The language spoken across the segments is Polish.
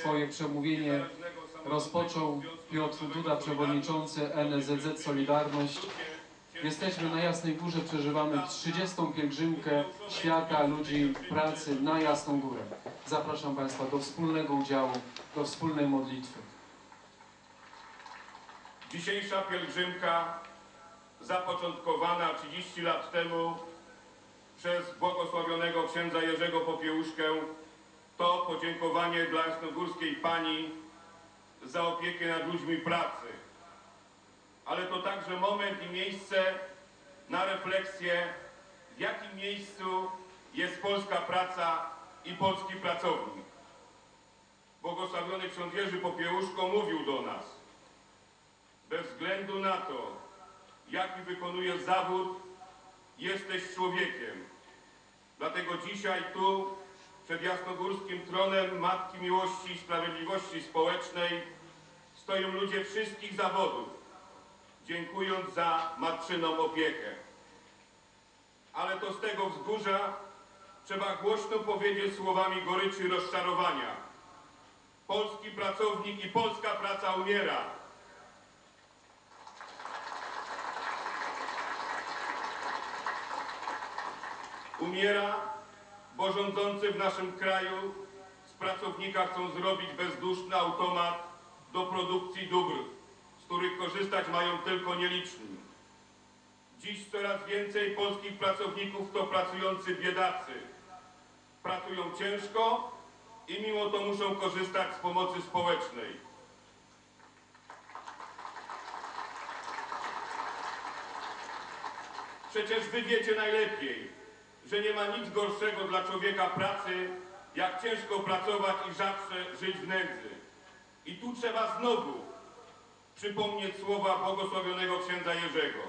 Swoje przemówienie rozpoczął Piotr Duda, przewodniczący NSZZ Solidarność. Jesteśmy na Jasnej Górze, przeżywamy 30. pielgrzymkę świata ludzi pracy na Jasną Górę. Zapraszam Państwa do wspólnego udziału, do wspólnej modlitwy. Dzisiejsza pielgrzymka zapoczątkowana 30 lat temu przez błogosławionego księdza Jerzego Popiełuszkę to podziękowanie dla jasnogórskiej pani za opiekę nad ludźmi pracy. Ale to także moment i miejsce na refleksję, w jakim miejscu jest polska praca i polski pracownik. Błogosławiony ksiądz Jerzy Popiełuszko mówił do nas, bez względu na to, jaki wykonujesz zawód, jesteś człowiekiem. Dlatego dzisiaj tu, przed jasnogórskim tronem Matki Miłości i Sprawiedliwości Społecznej, stoją ludzie wszystkich zawodów, dziękując za matczyną opiekę. Ale to z tego wzgórza trzeba głośno powiedzieć słowami goryczy i rozczarowania. Polski pracownik i polska praca umiera. Umiera, bo rządzący w naszym kraju z pracownika chcą zrobić bezduszny automat do produkcji dóbr, z których korzystać mają tylko nieliczni. Dziś coraz więcej polskich pracowników to pracujący biedacy. Pracują ciężko i mimo to muszą korzystać z pomocy społecznej. Przecież wy wiecie najlepiej, że nie ma nic gorszego dla człowieka pracy, jak ciężko pracować i zawsze żyć w nędzy. I tu trzeba znowu przypomnieć słowa błogosławionego księdza Jerzego,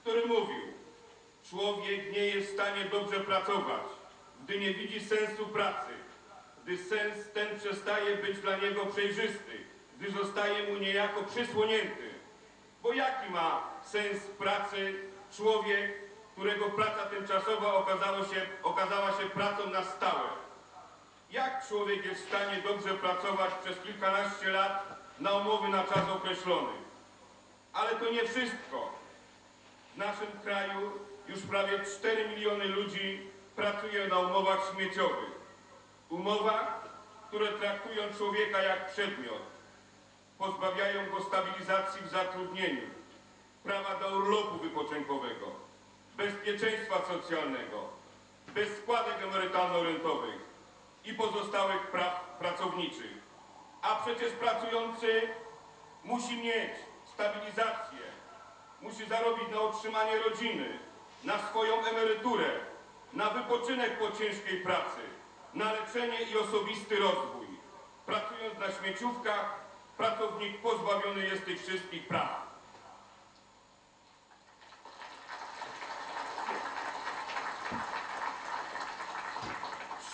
który mówił, człowiek nie jest w stanie dobrze pracować, gdy nie widzi sensu pracy, gdy sens ten przestaje być dla niego przejrzysty, gdy zostaje mu niejako przysłonięty. Bo jaki ma sens pracy człowiek, którego praca tymczasowa okazała się, okazała się pracą na stałe? Jak człowiek jest w stanie dobrze pracować przez kilkanaście lat na umowy na czas określony? Ale to nie wszystko. W naszym kraju już prawie 4 miliony ludzi pracuje na umowach śmieciowych. Umowach, które traktują człowieka jak przedmiot. Pozbawiają go stabilizacji w zatrudnieniu, prawa do urlopu wypoczynkowego, bezpieczeństwa socjalnego, bez składek emerytalno-rentowych i pozostałych praw pracowniczych. A przecież pracujący musi mieć stabilizację, musi zarobić na utrzymanie rodziny, na swoją emeryturę, na wypoczynek po ciężkiej pracy, na leczenie i osobisty rozwój. Pracując na śmieciówkach, pracownik pozbawiony jest tych wszystkich praw.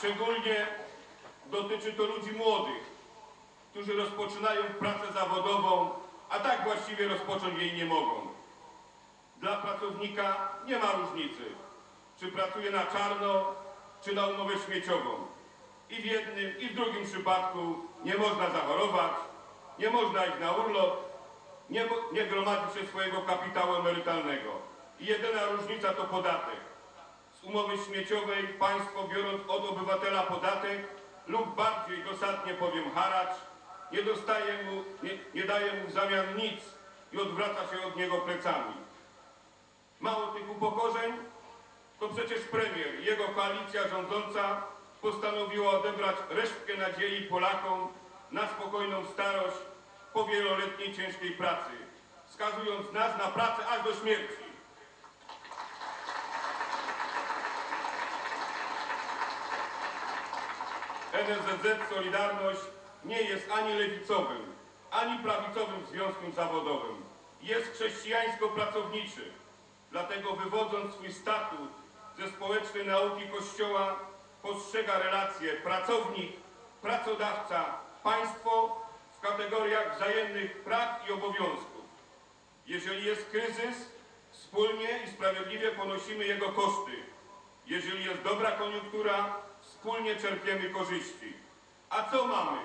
Szczególnie dotyczy to ludzi młodych, którzy rozpoczynają pracę zawodową, a tak właściwie rozpocząć jej nie mogą. Dla pracownika nie ma różnicy, czy pracuje na czarno, czy na umowę śmieciową. I w jednym, i w drugim przypadku nie można zachorować, nie można iść na urlop, nie, nie gromadzi się swojego kapitału emerytalnego. I jedyna różnica to podatek. Z umowy śmieciowej państwo biorąc od obywatela podatek lub bardziej dosadnie powiem haracz, nie dostaje mu, nie, nie daje mu w zamian nic i odwraca się od niego plecami. Mało tych upokorzeń, to przecież premier i jego koalicja rządząca postanowiła odebrać resztkę nadziei Polakom na spokojną starość po wieloletniej ciężkiej pracy, skazując nas na pracę aż do śmierci. NSZZ Solidarność nie jest ani lewicowym, ani prawicowym związkiem zawodowym. Jest chrześcijańsko-pracowniczy. Dlatego wywodząc swój statut ze społecznej nauki Kościoła, postrzega relacje pracownik, pracodawca, państwo w kategoriach wzajemnych praw i obowiązków. Jeżeli jest kryzys, wspólnie i sprawiedliwie ponosimy jego koszty. Jeżeli jest dobra koniunktura, wspólnie czerpiemy korzyści. A co mamy?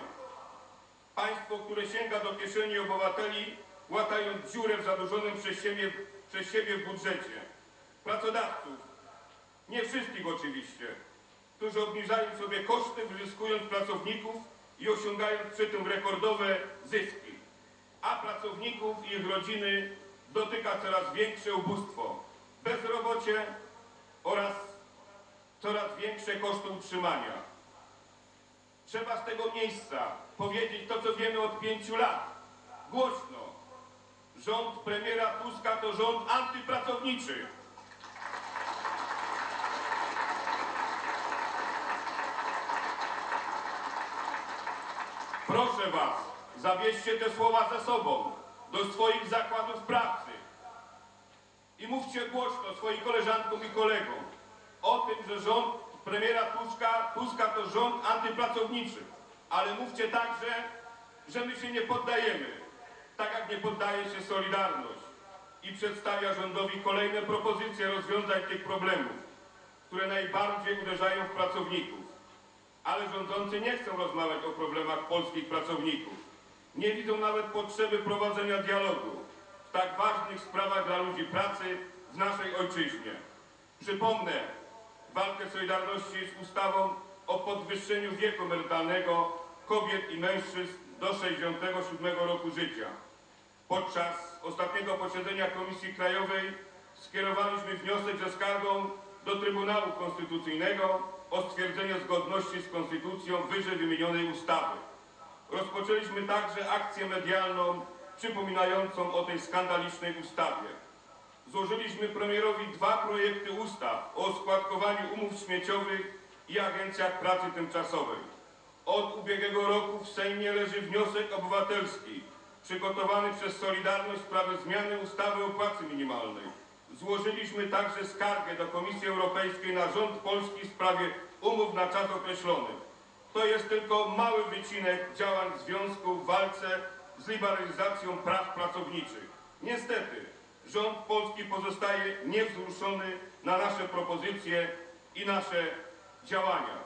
Państwo, które sięga do kieszeni obywateli, łatając dziurę w zadłużonym przez siebie, przez siebie w budżecie. Pracodawców, nie wszystkich oczywiście, którzy obniżają sobie koszty, wyzyskując pracowników i osiągając przy tym rekordowe zyski. A pracowników i ich rodziny dotyka coraz większe ubóstwo, bezrobocie oraz coraz większe koszty utrzymania. Trzeba z tego miejsca powiedzieć to, co wiemy od pięciu lat. Głośno. Rząd premiera Tuska to rząd antypracowniczy. Proszę Was, zawieźcie te słowa ze sobą do swoich zakładów pracy i mówcie głośno swoim koleżankom i kolegom o tym, że rząd premiera Tuska, Tuska to rząd antypracowniczy. Ale mówcie także, że my się nie poddajemy, tak jak nie poddaje się Solidarność i przedstawia rządowi kolejne propozycje rozwiązań tych problemów, które najbardziej uderzają w pracowników. Ale rządzący nie chcą rozmawiać o problemach polskich pracowników. Nie widzą nawet potrzeby prowadzenia dialogu w tak ważnych sprawach dla ludzi pracy w naszej ojczyźnie. Przypomnę walkę Solidarności z ustawą o podwyższeniu wieku emerytalnego kobiet i mężczyzn do 67 roku życia. Podczas ostatniego posiedzenia Komisji Krajowej skierowaliśmy wniosek ze skargą do Trybunału Konstytucyjnego o stwierdzenie zgodności z Konstytucją wyżej wymienionej ustawy. Rozpoczęliśmy także akcję medialną przypominającą o tej skandalicznej ustawie. Złożyliśmy premierowi dwa projekty ustaw o składkowaniu umów śmieciowych i agencjach pracy tymczasowej. Od ubiegłego roku w Sejmie leży wniosek obywatelski przygotowany przez Solidarność w sprawie zmiany ustawy o płacy minimalnej. Złożyliśmy także skargę do Komisji Europejskiej na rząd polski w sprawie umów na czas określony. To jest tylko mały wycinek działań Związku w walce z liberalizacją praw pracowniczych. Niestety, rząd polski pozostaje niewzruszony na nasze propozycje i nasze działania.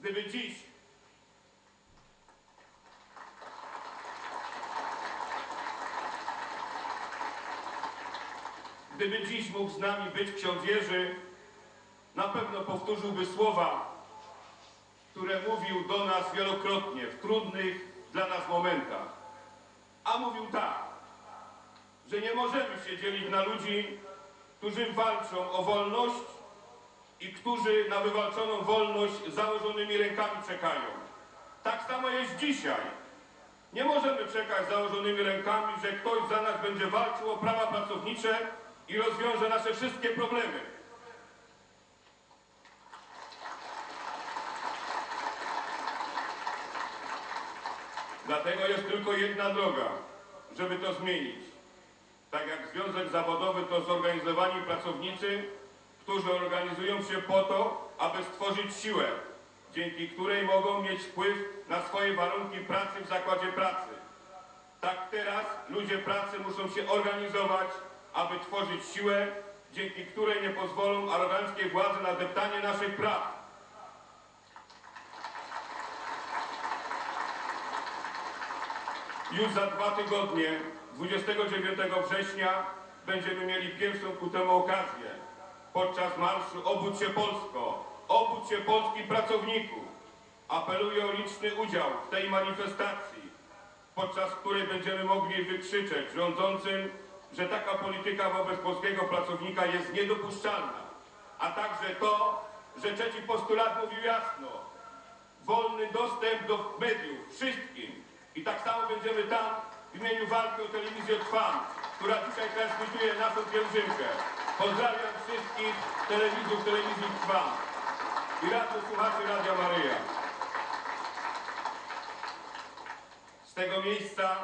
Gdyby dziś Gdyby dziś mógł z nami być ksiądz Jerzy, na pewno powtórzyłby słowa, które mówił do nas wielokrotnie w trudnych dla nas momentach. A mówił tak, że nie możemy się dzielić na ludzi, którzy walczą o wolność i którzy na wywalczoną wolność założonymi rękami czekają. Tak samo jest dzisiaj. Nie możemy czekać założonymi rękami, że ktoś za nas będzie walczył o prawa pracownicze i rozwiąże nasze wszystkie problemy. Dlatego jest tylko jedna droga, żeby to zmienić. Tak jak Związek Zawodowy to zorganizowani pracownicy, którzy organizują się po to, aby stworzyć siłę, dzięki której mogą mieć wpływ na swoje warunki pracy w zakładzie pracy. Tak teraz ludzie pracy muszą się organizować, aby tworzyć siłę, dzięki której nie pozwolą aroganckiej władzy na deptanie naszych praw. Już za dwa tygodnie, 29 września, będziemy mieli pierwszą ku temu okazję. Podczas marszu Obudź się Polsko, obudź się polskich pracowników. Apeluję o liczny udział w tej manifestacji, podczas której będziemy mogli wykrzyczeć rządzącym, że taka polityka wobec polskiego pracownika jest niedopuszczalna. A także to, że trzeci postulat mówił jasno, wolny dostęp do mediów wszystkim. I tak samo będziemy tam w imieniu walki o telewizję Trwam, która dzisiaj transmituje naszą pielgrzymkę. Pozdrawiam wszystkich telewizów telewizji Trwam i radio słuchaczy Radia Maryja. Z tego miejsca,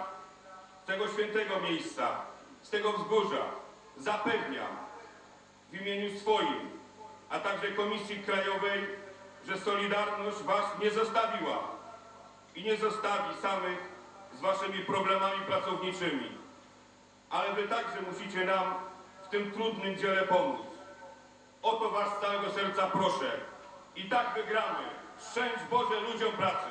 z tego świętego miejsca, z tego wzgórza zapewniam w imieniu swoim, a także Komisji Krajowej, że Solidarność Was nie zostawiła i nie zostawi samych z waszymi problemami pracowniczymi. Ale wy także musicie nam w tym trudnym dziele pomóc. O to was z całego serca proszę. I tak wygramy. Szczęść Boże ludziom pracy.